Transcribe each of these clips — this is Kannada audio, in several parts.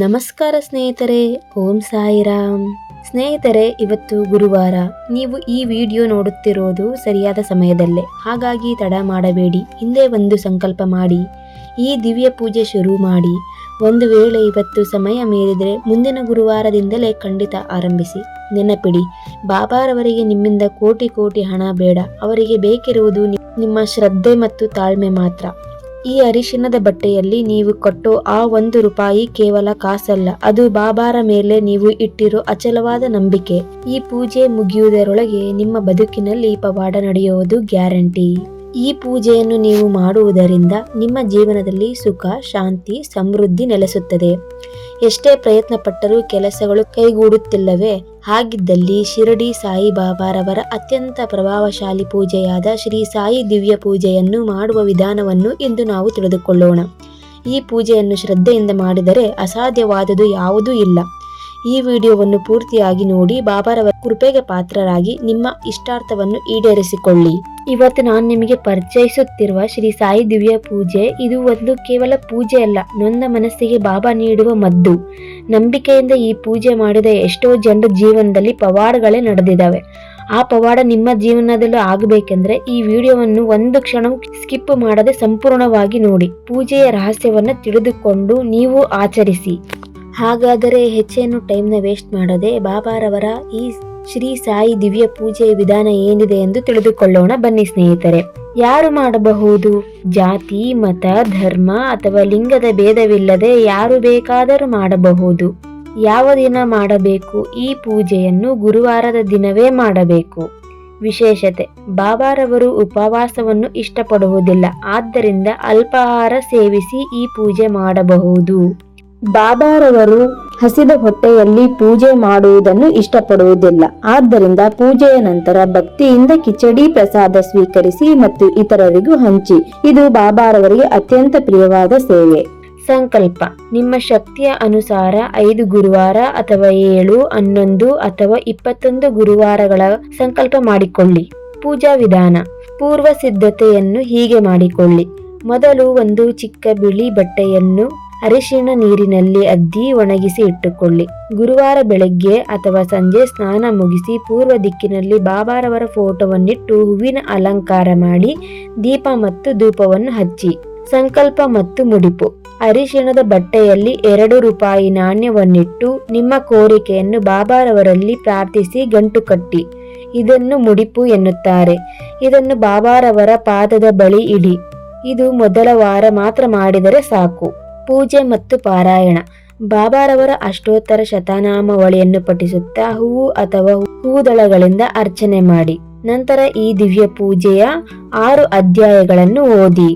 ನಮಸ್ಕಾರ ಸ್ನೇಹಿತರೆ, ಓಂ ಸಾಯಿರಾಮ್. ಸ್ನೇಹಿತರೆ, ಇವತ್ತು ಗುರುವಾರ. ನೀವು ಈ ವಿಡಿಯೋ ನೋಡುತ್ತಿರೋದು ಸರಿಯಾದ ಸಮಯದಲ್ಲೇ. ಹಾಗಾಗಿ ತಡ ಮಾಡಬೇಡಿ. ಹಿಂದೆ ಒಂದು ಸಂಕಲ್ಪ ಮಾಡಿ. ಈ ದಿವ್ಯ ಪೂಜೆ ಶುರು ಮಾಡಿ. ಒಂದು ವೇಳೆ ಇವತ್ತು ಸಮಯ ಮೀರಿದರೆ ಮುಂದಿನ ಗುರುವಾರದಿಂದಲೇ ಖಂಡಿತ ಆರಂಭಿಸಿ. ನೆನಪಿಡಿ, ಬಾಬಾರವರಿಗೆ ನಿಮ್ಮಿಂದ ಕೋಟಿ ಕೋಟಿ ಹಣ ಬೇಡ. ಅವರಿಗೆ ಬೇಕಿರುವುದು ನಿಮ್ಮ ಶ್ರದ್ಧೆ ಮತ್ತು ತಾಳ್ಮೆ ಮಾತ್ರ. ಈ ಅರಿಶಿನದ ಬಟ್ಟೆಯಲ್ಲಿ ನೀವು ಕೊಟ್ಟು ಆ ಒಂದು ರೂಪಾಯಿ ಕೇವಲ ಕಾಸಲ್ಲ. ಅದು ಬಾಬಾರ ಮೇಲೆ ನೀವು ಇಟ್ಟಿರೋ ಅಚಲವಾದ ನಂಬಿಕೆ. ಈ ಪೂಜೆ ಮುಗಿಯುವುದರೊಳಗೆ ನಿಮ್ಮ ಬದುಕಿನಲ್ಲಿ ಪವಾಡ ನಡೆಯುವುದು ಗ್ಯಾರಂಟಿ. ಈ ಪೂಜೆಯನ್ನು ನೀವು ಮಾಡುವುದರಿಂದ ನಿಮ್ಮ ಜೀವನದಲ್ಲಿ ಸುಖ, ಶಾಂತಿ, ಸಮೃದ್ಧಿ ನೆಲೆಸುತ್ತದೆ. ಎಷ್ಟೇ ಪ್ರಯತ್ನ ಪಟ್ಟರೂ ಕೆಲಸಗಳು ಕೈಗೂಡುತ್ತಿಲ್ಲವೇ? ಹಾಗಿದ್ದಲ್ಲಿ ಶಿರಡಿ ಸಾಯಿಬಾಬಾರವರ ಅತ್ಯಂತ ಪ್ರಭಾವಶಾಲಿ ಪೂಜೆಯಾದ ಶ್ರೀ ಸಾಯಿ ದಿವ್ಯ ಪೂಜೆಯನ್ನು ಮಾಡುವ ವಿಧಾನವನ್ನು ಇಂದು ನಾವು ತಿಳಿದುಕೊಳ್ಳೋಣ. ಈ ಪೂಜೆಯನ್ನು ಶ್ರದ್ಧೆಯಿಂದ ಮಾಡಿದರೆ ಅಸಾಧ್ಯವಾದುದು ಯಾವುದೂ ಇಲ್ಲ. ಈ ವಿಡಿಯೋವನ್ನು ಪೂರ್ತಿಯಾಗಿ ನೋಡಿ ಬಾಬಾರವರ ಕೃಪೆಗೆ ಪಾತ್ರರಾಗಿ ನಿಮ್ಮ ಇಷ್ಟಾರ್ಥವನ್ನು ಈಡೇರಿಸಿಕೊಳ್ಳಿ. ಇವತ್ತು ನಾನು ನಿಮಗೆ ಪರಿಚಯಿಸುತ್ತಿರುವ ಶ್ರೀ ಸಾಯಿ ದಿವ್ಯ ಪೂಜೆ, ಇದು ಒಂದು ಕೇವಲ ಪೂಜೆ ಅಲ್ಲ, ನೊಂದ ಮನಸ್ಸಿಗೆ ಬಾಬಾ ನೀಡುವ ಮದ್ದು. ನಂಬಿಕೆಯಿಂದ ಈ ಪೂಜೆ ಮಾಡಿದ ಎಷ್ಟೋ ಜನರ ಜೀವನದಲ್ಲಿ ಪವಾಡಗಳೇ ನಡೆದಿದ್ದಾವೆ. ಆ ಪವಾಡ ನಿಮ್ಮ ಜೀವನದಲ್ಲೂ ಆಗಬೇಕೆಂದ್ರೆ ಈ ವಿಡಿಯೋವನ್ನು ಒಂದು ಕ್ಷಣವೂ ಸ್ಕಿಪ್ ಮಾಡದೆ ಸಂಪೂರ್ಣವಾಗಿ ನೋಡಿ. ಪೂಜೆಯ ರಹಸ್ಯವನ್ನು ತಿಳಿದುಕೊಂಡು ನೀವು ಆಚರಿಸಿ. ಹಾಗಾದರೆ ಹೆಚ್ಚೇನು ಟೈಮ್ನ ವೇಸ್ಟ್ ಮಾಡದೆ ಬಾಬಾರವರ ಈ ಶ್ರೀ ಸಾಯಿ ದಿವ್ಯ ಪೂಜೆಯ ವಿಧಾನ ಏನಿದೆ ಎಂದು ತಿಳಿದುಕೊಳ್ಳೋಣ. ಬನ್ನಿ ಸ್ನೇಹಿತರೆ, ಯಾರು ಮಾಡಬಹುದು? ಜಾತಿ, ಮತ, ಧರ್ಮ ಅಥವಾ ಲಿಂಗದ ಭೇದವಿಲ್ಲದೆ ಯಾರು ಬೇಕಾದರೂ ಮಾಡಬಹುದು. ಯಾವ ದಿನ ಮಾಡಬೇಕು? ಈ ಪೂಜೆಯನ್ನು ಗುರುವಾರದ ದಿನವೇ ಮಾಡಬೇಕು. ವಿಶೇಷತೆ, ಬಾಬಾರವರು ಉಪವಾಸವನ್ನು ಇಷ್ಟಪಡುವುದಿಲ್ಲ, ಆದ್ದರಿಂದ ಅಲ್ಪಾಹಾರ ಸೇವಿಸಿ ಈ ಪೂಜೆ ಮಾಡಬಹುದು. ಬಾಬಾರವರು ಹಸಿದ ಹೊಟ್ಟೆಯಲ್ಲಿ ಪೂಜೆ ಮಾಡುವುದನ್ನು ಇಷ್ಟಪಡುವುದಿಲ್ಲ. ಆದ್ದರಿಂದ ಪೂಜೆಯ ನಂತರ ಭಕ್ತಿಯಿಂದ ಕಿಚಡಿ ಪ್ರಸಾದ ಸ್ವೀಕರಿಸಿ ಮತ್ತು ಇತರರಿಗೂ ಹಂಚಿ. ಇದು ಬಾಬಾರವರಿಗೆ ಅತ್ಯಂತ ಪ್ರಿಯವಾದ ಸೇವೆ. ಸಂಕಲ್ಪ. ನಿಮ್ಮ ಶಕ್ತಿಯ ಅನುಸಾರ ಐದು ಗುರುವಾರ ಅಥವಾ ಏಳು, ಹನ್ನೊಂದು ಅಥವಾ ಇಪ್ಪತ್ತೊಂದು ಗುರುವಾರಗಳ ಸಂಕಲ್ಪ ಮಾಡಿಕೊಳ್ಳಿ. ಪೂಜಾ ವಿಧಾನ. ಪೂರ್ವ ಸಿದ್ಧತೆಯನ್ನು ಹೀಗೆ ಮಾಡಿಕೊಳ್ಳಿ. ಮೊದಲು ಒಂದು ಚಿಕ್ಕ ಬಿಳಿ ಬಟ್ಟೆಯನ್ನು ಅರಿಶಿಣ ನೀರಿನಲ್ಲಿ ಅದ್ದಿ ಒಣಗಿಸಿ ಇಟ್ಟುಕೊಳ್ಳಿ. ಗುರುವಾರ ಬೆಳಗ್ಗೆ ಅಥವಾ ಸಂಜೆ ಸ್ನಾನ ಮುಗಿಸಿ ಪೂರ್ವ ದಿಕ್ಕಿನಲ್ಲಿ ಬಾಬಾರವರ ಫೋಟೋವನ್ನಿಟ್ಟು ಹೂವಿನ ಅಲಂಕಾರ ಮಾಡಿ ದೀಪ ಮತ್ತು ಧೂಪವನ್ನು ಹಚ್ಚಿ. ಸಂಕಲ್ಪ ಮತ್ತು ಮುಡಿಪು. ಅರಿಶಿಣದ ಬಟ್ಟೆಯಲ್ಲಿ ಎರಡು ರೂಪಾಯಿ ನಾಣ್ಯವನ್ನಿಟ್ಟು ನಿಮ್ಮ ಕೋರಿಕೆಯನ್ನು ಬಾಬಾರವರಲ್ಲಿ ಪ್ರಾರ್ಥಿಸಿ ಗಂಟು ಕಟ್ಟಿ. ಇದನ್ನು ಮುಡಿಪು ಎನ್ನುತ್ತಾರೆ. ಇದನ್ನು ಬಾಬಾರವರ ಪಾದದ ಬಳಿ ಇಡಿ. ಇದು ಮೊದಲ ವಾರ ಮಾತ್ರ ಮಾಡಿದರೆ ಸಾಕು. ಪೂಜೆ ಮತ್ತು ಪಾರಾಯಣ. ಬಾಬಾರವರ ಅಷ್ಟೋತ್ತರ ಶತನಾಮಾವಳಿಯನ್ನು ಪಠಿಸುತ್ತಾ ಹೂವು ಅಥವಾ ಹೂದಳಗಳಿಂದ ಅರ್ಚನೆ ಮಾಡಿ. ನಂತರ ಈ ದಿವ್ಯ ಪೂಜೆಯ ಆರು ಅಧ್ಯಾಯಗಳನ್ನು ಓದಿ.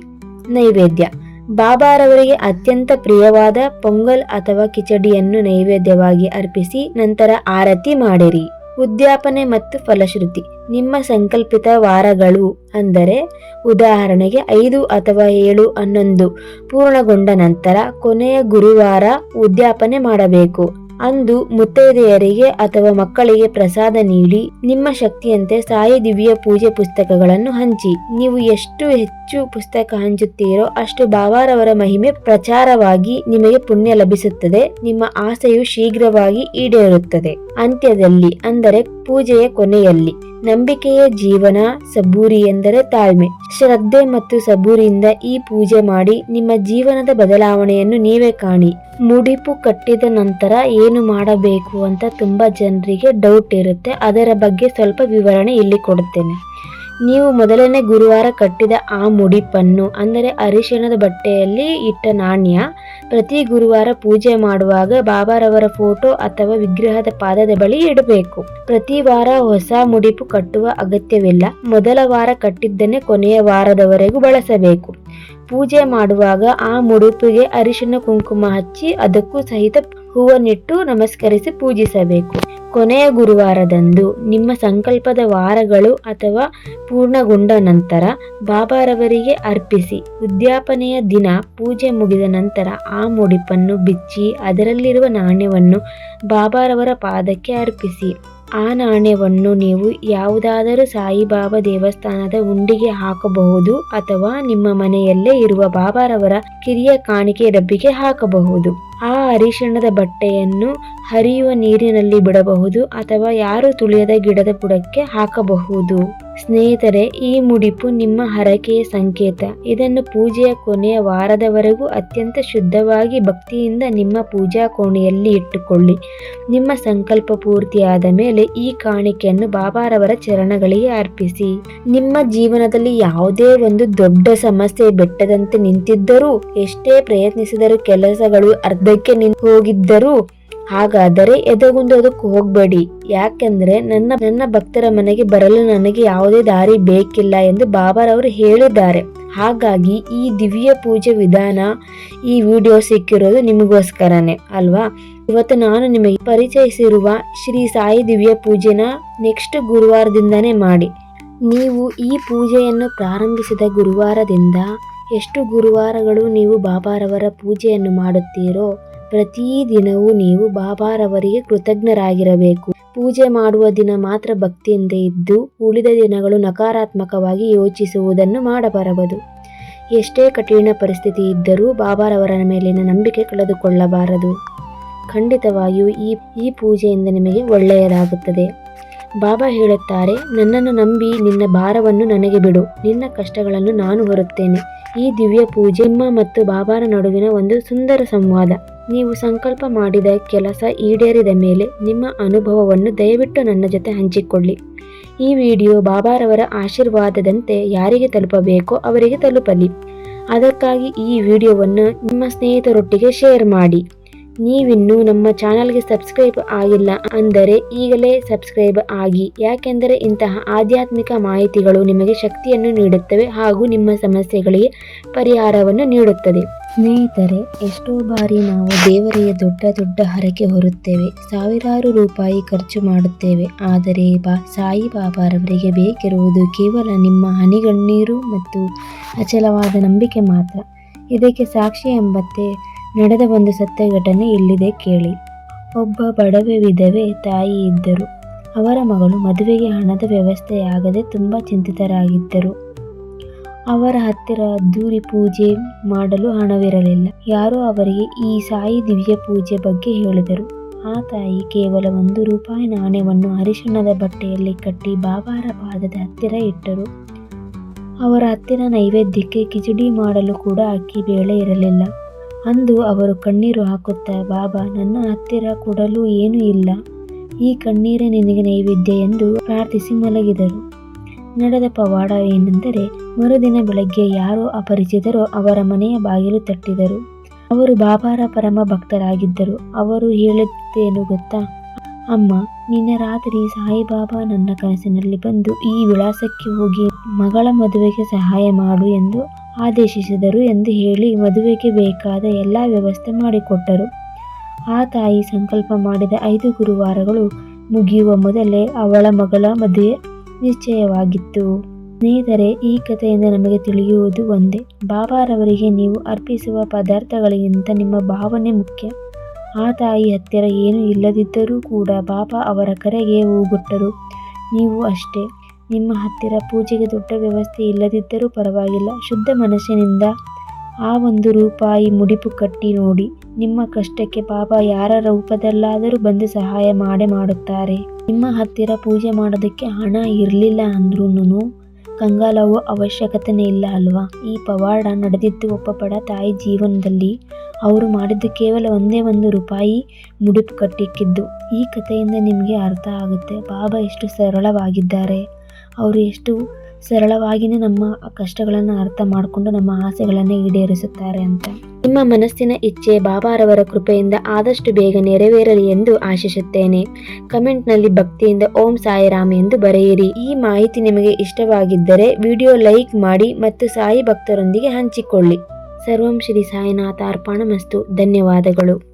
ನೈವೇದ್ಯ. ಬಾಬಾರವರಿಗೆ ಅತ್ಯಂತ ಪ್ರಿಯವಾದ ಪೊಂಗಲ್ ಅಥವಾ ಕಿಚಡಿಯನ್ನು ನೈವೇದ್ಯವಾಗಿ ಅರ್ಪಿಸಿ ನಂತರ ಆರತಿ ಮಾಡಿರಿ. ಉದ್ಯಾಪನೆ ಮತ್ತು ಫಲಶ್ರುತಿ. ನಿಮ್ಮ ಸಂಕಲ್ಪಿತ ವಾರಗಳು ಅಂದರೆ ಉದಾಹರಣೆಗೆ ಐದು ಅಥವಾ ಏಳು ಹನ್ನೊಂದು ಪೂರ್ಣಗೊಂಡ ನಂತರ ಕೊನೆಯ ಗುರುವಾರ ಉದ್ಯಾಪನೆ ಮಾಡಬೇಕು. ಅಂದು ಮುತ್ತೈದೆಯರಿಗೆ ಅಥವಾ ಮಕ್ಕಳಿಗೆ ಪ್ರಸಾದ ನೀಡಿ ನಿಮ್ಮ ಶಕ್ತಿಯಂತೆ ಸಾಯಿ ದಿವ್ಯ ಪೂಜೆ ಪುಸ್ತಕಗಳನ್ನು ಹಂಚಿ. ನೀವು ಎಷ್ಟು ಹೆಚ್ಚು ಪುಸ್ತಕ ಹಂಚುತ್ತೀರೋ ಅಷ್ಟು ಬಾಬಾರವರ ಮಹಿಮೆ ಪ್ರಚಾರವಾಗಿ ನಿಮಗೆ ಪುಣ್ಯ ಲಭಿಸುತ್ತದೆ. ನಿಮ್ಮ ಆಸೆಯು ಶೀಘ್ರವಾಗಿ ಈಡೇರುತ್ತದೆ. ಅಂತ್ಯದಲ್ಲಿ ಅಂದರೆ ಪೂಜೆಯ ಕೊನೆಯಲ್ಲಿ ನಂಬಿಕೆಯ ಜೀವನ ಸಬೂರಿ ಎಂದರೆ ತಾಳ್ಮೆ. ಶ್ರದ್ಧೆ ಮತ್ತು ಸಬೂರಿಯಿಂದ ಈ ಪೂಜೆ ಮಾಡಿ ನಿಮ್ಮ ಜೀವನದ ಬದಲಾವಣೆಯನ್ನು ನೀವೇ ಕಾಣಿ. ಮುಡಿಪು ಕಟ್ಟಿದ ನಂತರ ಏನು ಮಾಡಬೇಕು ಅಂತ ತುಂಬಾ ಜನರಿಗೆ ಡೌಟ್ ಇರುತ್ತೆ. ಅದರ ಬಗ್ಗೆ ಸ್ವಲ್ಪ ವಿವರಣೆ ಇಲ್ಲಿ ಕೊಡುತ್ತೇನೆ. ನೀವು ಮೊದಲನೇ ಗುರುವಾರ ಕಟ್ಟಿದ ಆ ಮುಡಿಪನ್ನು, ಅಂದರೆ ಅರಿಶಿಣದ ಬಟ್ಟೆಯಲ್ಲಿ ಇಟ್ಟ ನಾಣ್ಯ, ಪ್ರತಿ ಗುರುವಾರ ಪೂಜೆ ಮಾಡುವಾಗ ಬಾಬಾರವರ ಫೋಟೋ ಅಥವಾ ವಿಗ್ರಹದ ಪಾದದ ಬಳಿ ಇಡಬೇಕು. ಪ್ರತಿ ವಾರ ಹೊಸ ಮುಡಿಪು ಕಟ್ಟುವ ಅಗತ್ಯವಿಲ್ಲ. ಮೊದಲ ವಾರ ಕಟ್ಟಿದ್ದನ್ನೇ ಕೊನೆಯ ವಾರದವರೆಗೂ ಬಳಸಬೇಕು. ಪೂಜೆ ಮಾಡುವಾಗ ಆ ಮುಡುಪಿಗೆ ಅರಿಶಿಣ ಕುಂಕುಮ ಹಚ್ಚಿ ಅದಕ್ಕೂ ಸಹಿತ ಹೂವನ್ನಿಟ್ಟು ನಮಸ್ಕರಿಸಿ ಪೂಜಿಸಬೇಕು. ಕೊನೆಯ ಗುರುವಾರದಂದು ನಿಮ್ಮ ಸಂಕಲ್ಪದ ವಾರಗಳು ಅಥವಾ ಪೂರ್ಣಗೊಂಡ ನಂತರ ಬಾಬಾರವರಿಗೆ ಅರ್ಪಿಸಿ ಉದ್ಯಾಪನೆಯ ದಿನ ಪೂಜೆ ಮುಗಿದ ನಂತರ ಆ ಮುಡಿಪನ್ನು ಬಿಚ್ಚಿ ಅದರಲ್ಲಿರುವ ನಾಣ್ಯವನ್ನು ಬಾಬಾರವರ ಪಾದಕ್ಕೆ ಅರ್ಪಿಸಿ. ಆ ನಾಣ್ಯವನ್ನು ನೀವು ಯಾವುದಾದರೂ ಸಾಯಿಬಾಬಾ ದೇವಸ್ಥಾನದ ಉಂಡಿಗೆ ಹಾಕಬಹುದು ಅಥವಾ ನಿಮ್ಮ ಮನೆಯಲ್ಲೇ ಇರುವ ಬಾಬಾರವರ ಕಿರಿಯ ಕಾಣಿಕೆ ಡಬ್ಬಿಗೆ ಹಾಕಬಹುದು. ಆ ಅರಿಶಿಣದ ಬಟ್ಟೆಯನ್ನು ಹರಿಯುವ ನೀರಿನಲ್ಲಿ ಬಿಡಬಹುದು ಅಥವಾ ಯಾರು ತುಳಿಯದ ಗಿಡದ ಬುಡಕ್ಕೆ ಹಾಕಬಹುದು. ಸ್ನೇಹಿತರೆ, ಈ ಮುಡಿಪು ನಿಮ್ಮ ಹರಕೆಯ ಸಂಕೇತ. ಇದನ್ನು ಪೂಜೆಯ ಕೊನೆಯ ವಾರದವರೆಗೂ ಅತ್ಯಂತ ಶುದ್ಧವಾಗಿ ಭಕ್ತಿಯಿಂದ ನಿಮ್ಮ ಪೂಜಾ ಕೋಣೆಯಲ್ಲಿ ಇಟ್ಟುಕೊಳ್ಳಿ. ನಿಮ್ಮ ಸಂಕಲ್ಪ ಪೂರ್ತಿಯಾದ ಮೇಲೆ ಈ ಕಾಣಿಕೆಯನ್ನು ಬಾಬಾರವರ ಚರಣಗಳಿಗೆ ಅರ್ಪಿಸಿ. ನಿಮ್ಮ ಜೀವನದಲ್ಲಿ ಯಾವುದೇ ಒಂದು ದೊಡ್ಡ ಸಮಸ್ಯೆ ಬೆಟ್ಟದಂತೆ ನಿಂತಿದ್ದರೂ ಎಷ್ಟೇ ಪ್ರಯತ್ನಿಸಿದರೂ ಕೆಲಸಗಳು ಅರ್ಧಕ್ಕೆ ನಿಂತು ಹೋಗಿದ್ದರು ಹಾಗಾದರೆ ಎದೆಗುಂದೋದಕ್ಕೆ ಹೋಗಬೇಡಿ. ಯಾಕೆಂದ್ರೆ ನನ್ನ ನನ್ನ ಭಕ್ತರ ಮನೆಗೆ ಬರಲು ನನಗೆ ಯಾವುದೇ ದಾರಿ ಬೇಕಿಲ್ಲ ಎಂದು ಬಾಬಾರವರು ಹೇಳಿದ್ದಾರೆ. ಹಾಗಾಗಿ ಈ ದಿವ್ಯ ಪೂಜೆ ವಿಧಾನ ಈ ವಿಡಿಯೋ ಸಿಕ್ಕಿರೋದು ನಿಮಗೋಸ್ಕರನೇ, ಅಲ್ವಾ? ಇವತ್ತು ನಾನು ನಿಮಗೆ ಪರಿಚಯಿಸಿರುವ ಶ್ರೀ ಸಾಯಿ ದಿವ್ಯ ಪೂಜೆನ ನೆಕ್ಸ್ಟ್ ಗುರುವಾರದಿಂದನೇ ಮಾಡಿ. ನೀವು ಈ ಪೂಜೆಯನ್ನು ಪ್ರಾರಂಭಿಸಿದ ಗುರುವಾರದಿಂದ ಎಷ್ಟು ಗುರುವಾರಗಳು ನೀವು ಬಾಬಾರವರ ಪೂಜೆಯನ್ನು ಮಾಡುತ್ತೀರೋ ಪ್ರತಿದಿನವೂ ನೀವು ಬಾಬಾರವರಿಗೆ ಕೃತಜ್ಞರಾಗಿರಬೇಕು. ಪೂಜೆ ಮಾಡುವ ದಿನ ಮಾತ್ರ ಭಕ್ತಿಯಿಂದ ಇದ್ದು, ಉಳಿದ ದಿನಗಳು ನಕಾರಾತ್ಮಕವಾಗಿ ಯೋಚಿಸುವುದನ್ನು ಮಾಡಬಾರದು. ಎಷ್ಟೇ ಕಠಿಣ ಪರಿಸ್ಥಿತಿ ಇದ್ದರೂ ಬಾಬಾರವರ ಮೇಲಿನ ನಂಬಿಕೆ ಕಳೆದುಕೊಳ್ಳಬಾರದು. ಖಂಡಿತವಾಗಿಯೂ ಈ ಈ ಪೂಜೆಯಿಂದ ನಿಮಗೆ ಒಳ್ಳೆಯದಾಗುತ್ತದೆ. ಬಾಬಾ ಹೇಳುತ್ತಾರೆ, ನನ್ನನ್ನು ನಂಬಿ ನಿನ್ನ ಭಾರವನ್ನು ನನಗೆ ಬಿಡು, ನಿನ್ನ ಕಷ್ಟಗಳನ್ನು ನಾನು ಹೊರುತ್ತೇನೆ. ಈ ದಿವ್ಯ ಪೂಜೆ ನಿಮ್ಮ ಮತ್ತು ಬಾಬಾರ ನಡುವಿನ ಒಂದು ಸುಂದರ ಸಂವಾದ. ನೀವು ಸಂಕಲ್ಪ ಮಾಡಿದ ಕೆಲಸ ಈಡೇರಿದ ಮೇಲೆ ನಿಮ್ಮ ಅನುಭವವನ್ನು ದಯವಿಟ್ಟು ನನ್ನ ಜೊತೆ ಹಂಚಿಕೊಳ್ಳಿ. ಈ ವಿಡಿಯೋ ಬಾಬಾರವರ ಆಶೀರ್ವಾದದಂತೆ ಯಾರಿಗೆ ತಲುಪಬೇಕೋ ಅವರಿಗೆ ತಲುಪಲಿ. ಅದಕ್ಕಾಗಿ ಈ ವಿಡಿಯೋವನ್ನು ನಿಮ್ಮ ಸ್ನೇಹಿತರೊಟ್ಟಿಗೆ ಶೇರ್ ಮಾಡಿ. ನೀವಿನ್ನೂ ನಮ್ಮ ಚಾನಲ್ಗೆ ಸಬ್ಸ್ಕ್ರೈಬ್ ಆಗಿಲ್ಲ ಅಂದರೆ ಈಗಲೇ ಸಬ್ಸ್ಕ್ರೈಬ್ ಆಗಿ. ಯಾಕೆಂದರೆ ಇಂತಹ ಆಧ್ಯಾತ್ಮಿಕ ಮಾಹಿತಿಗಳು ನಿಮಗೆ ಶಕ್ತಿಯನ್ನು ನೀಡುತ್ತವೆ ಹಾಗೂ ನಿಮ್ಮ ಸಮಸ್ಯೆಗಳಿಗೆ ಪರಿಹಾರವನ್ನು ನೀಡುತ್ತದೆ. ಸ್ನೇಹಿತರೆ, ಎಷ್ಟೋ ಬಾರಿ ನಾವು ದೇವರಿಗೆ ದೊಡ್ಡ ದೊಡ್ಡ ಹರಕೆ ಹೊರುತ್ತೇವೆ. ಸಾವಿರಾರು ರೂಪಾಯಿ ಖರ್ಚು ಮಾಡುತ್ತೇವೆ. ಆದರೆ ಬಾ ಸಾಯಿಬಾಬಾರವರಿಗೆ ಬೇಕಿರುವುದು ಕೇವಲ ನಿಮ್ಮ ಹನಿಗಣ್ಣೀರು ಮತ್ತು ಅಚಲವಾದ ನಂಬಿಕೆ ಮಾತ್ರ. ಇದಕ್ಕೆ ಸಾಕ್ಷಿ ಎಂಬಂತೆ ನಡೆದ ಒಂದು ಸತ್ಯ ಘಟನೆ ಇಲ್ಲಿದೆ ಕೇಳಿ. ಒಬ್ಬ ಬಡವೆ ವಿಧವೆ ತಾಯಿ ಇದ್ದರು. ಅವರ ಮಗಳು ಮದುವೆಗೆ ಹಣದ ವ್ಯವಸ್ಥೆಯಾಗದೆ ತುಂಬ ಚಿಂತಿತರಾಗಿದ್ದರು. ಅವರ ಹತ್ತಿರ ಅದ್ದೂರಿ ಪೂಜೆ ಮಾಡಲು ಹಣವಿರಲಿಲ್ಲ. ಯಾರೋ ಅವರಿಗೆ ಈ ಸಾಯಿ ದಿವ್ಯ ಪೂಜೆ ಬಗ್ಗೆ ಹೇಳಿದರು. ಆ ತಾಯಿ ಕೇವಲ ಒಂದು ರೂಪಾಯಿ ನಾಣ್ಯವನ್ನು ಅರಿಶಿಣದ ಬಟ್ಟೆಯಲ್ಲಿ ಕಟ್ಟಿ ಬಾಬಾರ ಪಾದದ ಹತ್ತಿರ ಇಟ್ಟರು. ಅವರ ಹತ್ತಿರ ನೈವೇದ್ಯಕ್ಕೆ ಕಿಚಡಿ ಮಾಡಲು ಕೂಡ ಅಕ್ಕಿ ಬೇಳೆ ಇರಲಿಲ್ಲ. ಅಂದು ಅವರು ಕಣ್ಣೀರು ಹಾಕುತ್ತಾ, ಬಾಬಾ, ನನ್ನ ಹತ್ತಿರ ಕೊಡಲು ಏನೂ ಇಲ್ಲ. ಈ ಕಣ್ಣೀರೇ ನಿನಗೆ ನೈವೇದ್ಯ ಎಂದು ಪ್ರಾರ್ಥಿಸಿ ಮಲಗಿದರು. ನಡೆದ ಪವಾಡ ಏನೆಂದರೆ, ಮರುದಿನ ಬೆಳಗ್ಗೆ ಯಾರೋ ಅಪರಿಚಿತರೋ ಅವರ ಮನೆಯ ಬಾಗಿಲು ತಟ್ಟಿದರು. ಅವರು ಬಾಬಾರ ಪರಮ ಭಕ್ತರಾಗಿದ್ದರು. ಅವರು ಹೇಳಿದ್ದೇನು ಗೊತ್ತಾ? ಅಮ್ಮ, ನಿನ್ನೆ ರಾತ್ರಿ ಸಾಯಿಬಾಬಾ ನನ್ನ ಕನಸಿನಲ್ಲಿ ಬಂದು ಈ ವಿಳಾಸಕ್ಕೆ ಹೋಗಿ ಮಗಳ ಮದುವೆಗೆ ಸಹಾಯ ಮಾಡು ಎಂದು ಆದೇಶಿಸಿದರು ಎಂದು ಹೇಳಿ ಮದುವೆಗೆ ಬೇಕಾದ ಎಲ್ಲ ವ್ಯವಸ್ಥೆ ಮಾಡಿಕೊಟ್ಟರು. ಆ ತಾಯಿ ಸಂಕಲ್ಪ ಮಾಡಿದ ಐದು ಗುರುವಾರಗಳು ಮುಗಿಯುವ ಮೊದಲೇ ಅವಳ ಮಗಳ ಮದುವೆ ನಿಶ್ಚಯವಾಗಿತ್ತು. ಸ್ನೇಹಿತರೆ, ಈ ಕಥೆಯಿಂದ ನಮಗೆ ತಿಳಿಯುವುದು ಒಂದೇ. ಬಾಬಾರವರಿಗೆ ನೀವು ಅರ್ಪಿಸುವ ಪದಾರ್ಥಗಳಿಗಿಂತ ನಿಮ್ಮ ಭಾವನೆ ಮುಖ್ಯ. ಆ ತಾಯಿ ಹತ್ತಿರ ಏನು ಇಲ್ಲದಿದ್ದರೂ ಕೂಡ ಬಾಬಾ ಅವರ ಕರೆಗೆ ಹೋಗುಟ್ಟರು. ನೀವು ಅಷ್ಟೇ. ನಿಮ್ಮ ಹತ್ತಿರ ಪೂಜೆಗೆ ದೊಡ್ಡ ವ್ಯವಸ್ಥೆ ಇಲ್ಲದಿದ್ದರೂ ಪರವಾಗಿಲ್ಲ. ಶುದ್ಧ ಮನಸ್ಸಿನಿಂದ ಆ ಒಂದು ರೂಪಾಯಿ ಮುಡಿಪು ಕಟ್ಟಿ ನೋಡಿ. ನಿಮ್ಮ ಕಷ್ಟಕ್ಕೆ ಪಾಪ ಯಾರ ರೂಪದಲ್ಲಾದರೂ ಬಂದು ಸಹಾಯ ಮಾಡೇ ಮಾಡುತ್ತಾರೆ. ನಿಮ್ಮ ಹತ್ತಿರ ಪೂಜೆ ಮಾಡೋದಕ್ಕೆ ಹಣ ಇರಲಿಲ್ಲ ಅಂದ್ರೂ ಕಂಗಾಲವು ಅವಶ್ಯಕತೆನೇ ಇಲ್ಲ ಅಲ್ವಾ? ಈ ಪವಾಡ ನಡೆದಿದ್ದು ಒಬ್ಬ ಬಡ ತಾಯಿ ಜೀವನದಲ್ಲಿ ಅವರು ಮಾಡಿದ್ದು ಕೇವಲ ಒಂದೇ ಒಂದು ರೂಪಾಯಿ ಮುಡಿಪು ಕಟ್ಟಿಕ್ಕಿದ್ದು. ಈ ಕಥೆಯಿಂದ ನಿಮಗೆ ಅರ್ಥ ಆಗುತ್ತೆ. ಬಾಬಾ ಎಷ್ಟು ಸರಳವಾಗಿದ್ದಾರೆ. ಅವರು ಎಷ್ಟು ಸರಳವಾಗಿಯೇ ನಮ್ಮ ಕಷ್ಟಗಳನ್ನು ಅರ್ಥ ಮಾಡಿಕೊಂಡು ನಮ್ಮ ಆಸೆಗಳನ್ನು ಈಡೇರಿಸುತ್ತಾರೆ ಅಂತ. ನಿಮ್ಮ ಮನಸ್ಸಿನ ಇಚ್ಛೆ ಬಾಬಾರವರ ಕೃಪೆಯಿಂದ ಆದಷ್ಟು ಬೇಗ ನೆರವೇರಲಿ ಎಂದು ಆಶಿಸುತ್ತೇನೆ. ಕಮೆಂಟ್ನಲ್ಲಿ ಭಕ್ತಿಯಿಂದ ಓಂ ಸಾಯಿರಾಮ್ ಎಂದು ಬರೆಯಿರಿ. ಈ ಮಾಹಿತಿ ನಿಮಗೆ ಇಷ್ಟವಾಗಿದ್ದರೆ ವಿಡಿಯೋ ಲೈಕ್ ಮಾಡಿ ಮತ್ತು ಸಾಯಿ ಭಕ್ತರೊಂದಿಗೆ ಹಂಚಿಕೊಳ್ಳಿ. ಸರ್ವಂ ಶ್ರೀ ಸಾಯಿನಾಥ ಅರ್ಪಣಮಸ್ತು ಧನ್ಯವಾದಗಳು.